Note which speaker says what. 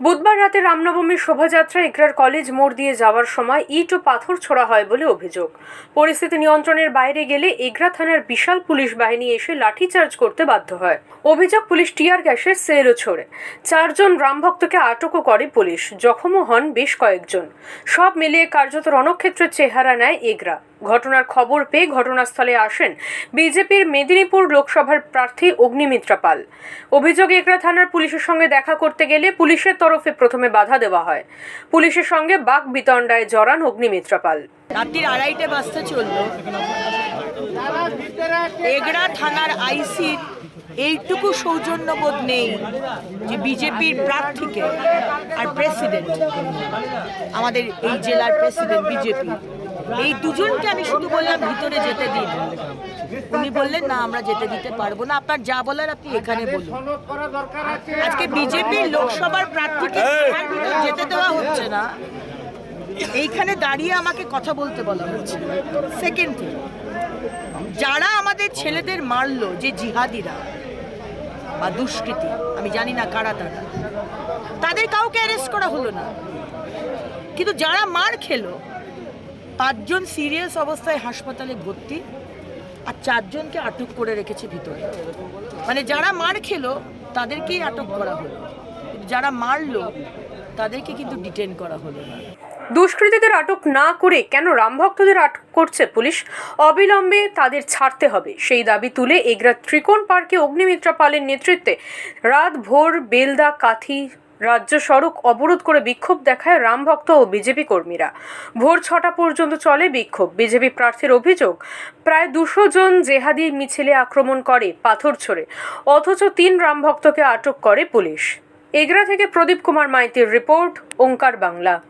Speaker 1: বুধবার রাতে রামনবমীর শোভাযাত্রা ইকরার কলেজ মোড় দিয়ে যাওয়ার সময় ইট ও পাথর ছোড়া হয় বলে অভিযোগ। পরিস্থিতি নিয়ন্ত্রণের বাইরে গেলে এগরা থানার বিশাল পুলিশ বাহিনী এসে লাঠিচার্জ করতে বাধ্য হয়। অভিযোগ, পুলিশ টিয়ার গ্যাসের সেলও ছোড়ে। চারজন রামভক্তকে আটকও করে পুলিশ। জখমও হন বেশ কয়েকজন। সব মিলিয়ে কার্যত রণক্ষেত্রের চেহারা নেয় এগরা ঘটনার খবর পেয়ে ঘটনাস্থলে আসেন বিজেপির মেদিনীপুর লোকসভার প্রার্থী অগ্নিমিত্রা পাল। অভিযোগ এগরা থানার পুলিশের সঙ্গে দেখা করতে গেলে পুলিশের তরফে প্রথমে বাধা দেওয়া হয়। পুলিশের সঙ্গে বাক বিতণ্ডায় জড়ান অগ্নিমিত্রা পাল
Speaker 2: রাত্রির আড়াইটে বাজতে এগড়া থানার আইসির এইটুকু সৌজন্যবোধ নেই যে বিজেপির প্রার্থীকে আর প্রেসিডেন্ট, আমাদের এই জেলার প্রেসিডেন্ট বিজেপি। এই দুজনকে আমি শুধু বললাম, ভিতরে যেতে দিন। উনি বললেন না আমরা যেতে দিতে পারব না। আপনার যা বলার আপনি এখানে বলুন। আজকে বিজেপির লোকসভার প্রার্থীকে যেতে দেওয়া হচ্ছে না। এইখানে দাঁড়িয়ে আমাকে কথা বলতে বলা হচ্ছে। সেকেন্ড থিং যারা আমাদের ছেলেদের মারলো যে জিহাদিরা বা দুষ্কৃতী আমি জানি না কারা তারা তাদের কাউকে অ্যারেস্ট করা হলো না। কিন্তু যারা মার খেলো পাঁচজন সিরিয়াস অবস্থায় হাসপাতালে ভর্তি আর চারজনকে আটক করে রেখেছে ভিতরে। মানে যারা মার খেলো, তাদেরকেই আটক করা হলো। যারা মারলো, তাদেরকে কিন্তু ডিটেন করা হলো না।
Speaker 1: দুষ্কৃতীদের আটক না করে কেন রামভক্তদের আটক করছে পুলিশ? অবিলম্বে তাদের ছাড়তে হবে। সেই দাবি তুলে এগরা ত্রিকোণ পার্কে অগ্নিমিত্রা পালের নেতৃত্বে রাত ভোর বেলদা কাথি রাজ্য সড়ক অবরোধ করে বিক্ষোভ দেখায় রামভক্ত ও বিজেপি কর্মীরা। ভোর ছটা পর্যন্ত চলে বিক্ষোভ। বিজেপি প্রার্থীর অভিযোগ, প্রায় দুশো জন জেহাদি মিছিলে আক্রমণ করে পাথর ছোড়ে, অথচ তিন রামভক্তকে আটক করে পুলিশ। এগরা থেকে প্রদীপ কুমার মাইতির রিপোর্ট, ওঙ্কার বাংলা।